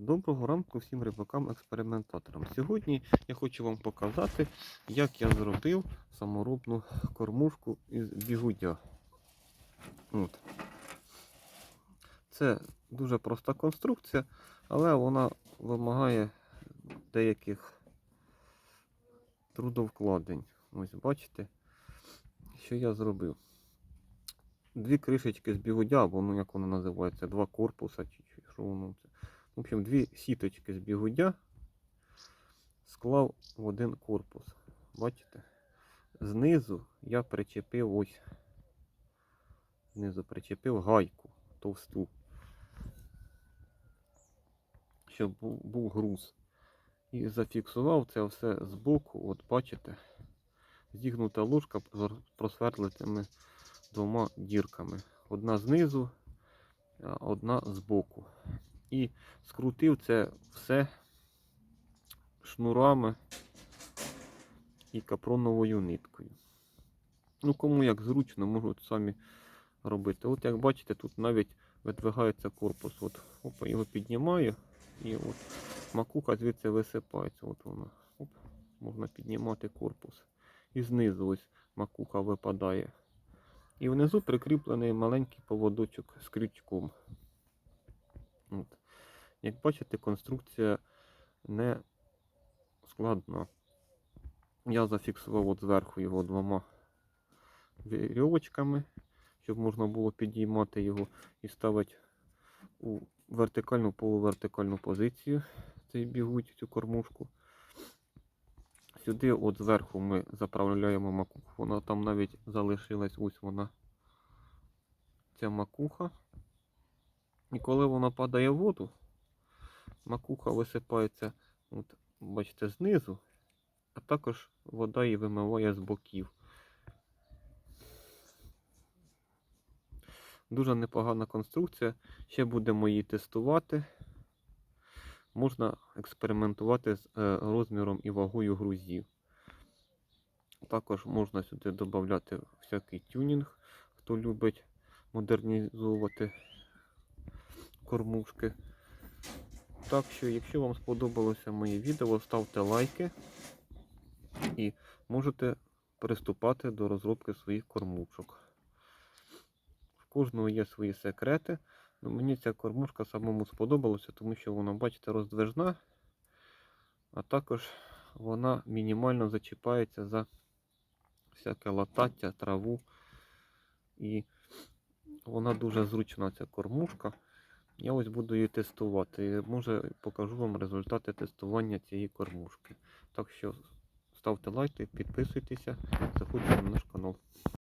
Доброго ранку всім рибакам-експериментаторам. Сьогодні я хочу вам показати, як я зробив саморобну кормушку із бігудя. От. Це дуже проста конструкція, але вона вимагає деяких трудовкладень. Ось бачите, що я зробив. Дві кришечки з бігудя, або ну як воно називається, два корпуса, чи що воно це. В общем, дві сіточки з бігудя склав в один корпус. Бачите? Знизу я причепив ось. Знизу причепив гайку товсту. Щоб був, груз. І зафіксував це все збоку, от бачите, зігнута ложка з просверлитими двома дірками. Одна знизу, а одна збоку. І скрутив це все шнурами і капроновою ниткою. Ну, кому як зручно, можуть самі робити. От як бачите, тут навіть видвигається корпус. От, опа, його піднімаю і от макуха звідси висипається. От вона. Оп, можна піднімати корпус. І знизу ось макуха випадає. І внизу прикріплений маленький поводочок з крючком. Як бачите, конструкція не складна. Я зафіксував от зверху його двома вірьовочками, щоб можна було підіймати його і ставити у вертикальну полувертикальну позицію цей бігуть, цю кормушку. Сюди от зверху ми заправляємо макуху. Вона там навіть залишилась, ось вона ця макуха. І коли вона падає в воду, макуха висипається, от, бачите, знизу, а також вода її вимиває з боків. Дуже непогана конструкція. Ще будемо її тестувати. Можна експериментувати з е, розміром і вагою грузів. Також можна сюди додати всякий тюнінг, хто любить модернізувати кормушки. Так що, якщо вам сподобалося моє відео, ставте лайки і можете приступати до розробки своїх кормушок. В кожного є свої секрети. Ну, мені ця кормушка самому сподобалася, тому що вона, бачите, роздвижна, а також вона мінімально зачіпається за всяке латаття, траву. І вона дуже зручна, ця кормушка. Я ось буду її тестувати. Може покажу вам результати тестування цієї кормушки. Так що ставте лайки, підписуйтеся, заходьте на наш канал.